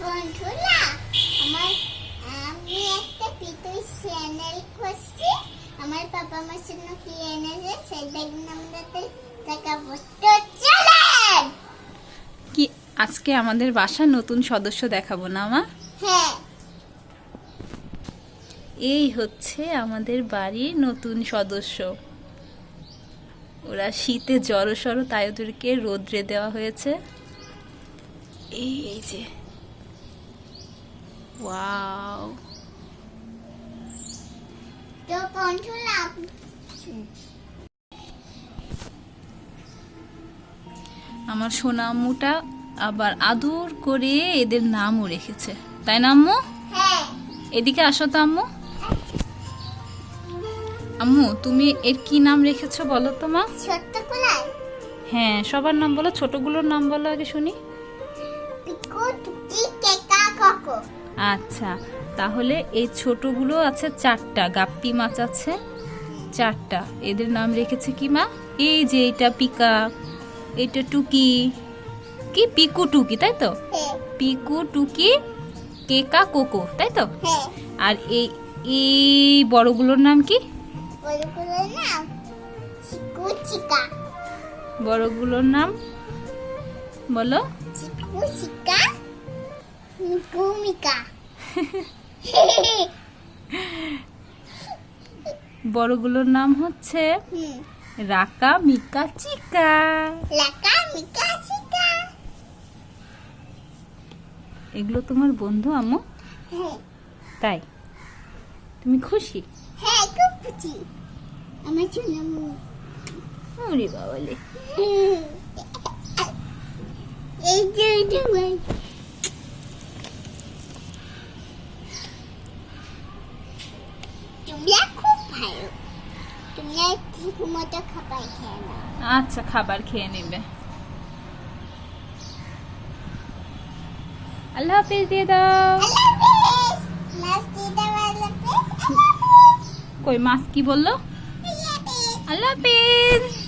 বন্ধুরা আমার আমি একটা পিতুই চ্যানেল করছি। আমার বাবা আমার জন্য কি এনেছে সেটা কিন্তু আমাদের দেখাবো। তো চলেন! কি আজকে আমাদের বাসার নতুন সদস্য দেখাবো না মা? হ্যাঁ। এই হচ্ছে আমাদের বাড়ির নতুন সদস্য। ওরা শীতে জড়ো সড়ো তাই ওদেরকে রোদ্রে দেওয়া হয়েছে। এই যে। ওয়াও তো বন্ধুরা আমার সোনাম্মুটা আবার আদর করে এদের নামও রেখেছে। তাই না আম্মু? হ্যাঁ। এদিকে আসো তো আম্মু। আম্মু তুমি এর কি নাম রেখেছো বলো তো মা? হ্যাঁ সবার নাম বলো ছোটগুলোর নাম বলো আগে শুনি। আচ্ছা তাহলে এই ছোটগুলো আছে চারটা গাপ্পি মাছ আছে চারটা। এদের নাম রেখেছে কি মা? এই যে এটা পিকা এটা টুকি। কি পিকু টুকি তাই তো? হ্যাঁ। পিকু টুকি কেকা কোকো তাই তো? হ্যাঁ। আর এই এই বড়গুলোর নাম কি? বড়গুলোর নাম বড়গুলোর বলো। চিকু চিকা মিকু মিকা বড়গুলোর নাম হচ্ছে রাকা মিকা চিকা। লাকা মিকা চিকা। এগুলো তোমার বন্ধু আম্মু? হ্যাঁ। তাই? তুমি খুশি? হ্যাঁ খুব খুশি। আমার জন্য ওরে বাবালে এই যে এই যে ভাই তোমরা খুব ভালো। তোমরা ঠিক মতো খাবার খেয়ে নাও। আচ্ছা খাবার খেয়ে নেবে। আল্লাহ হাফিজ দিয়ে দাও। কই মাছ কি বলল? আল্লাহ হাফিজ।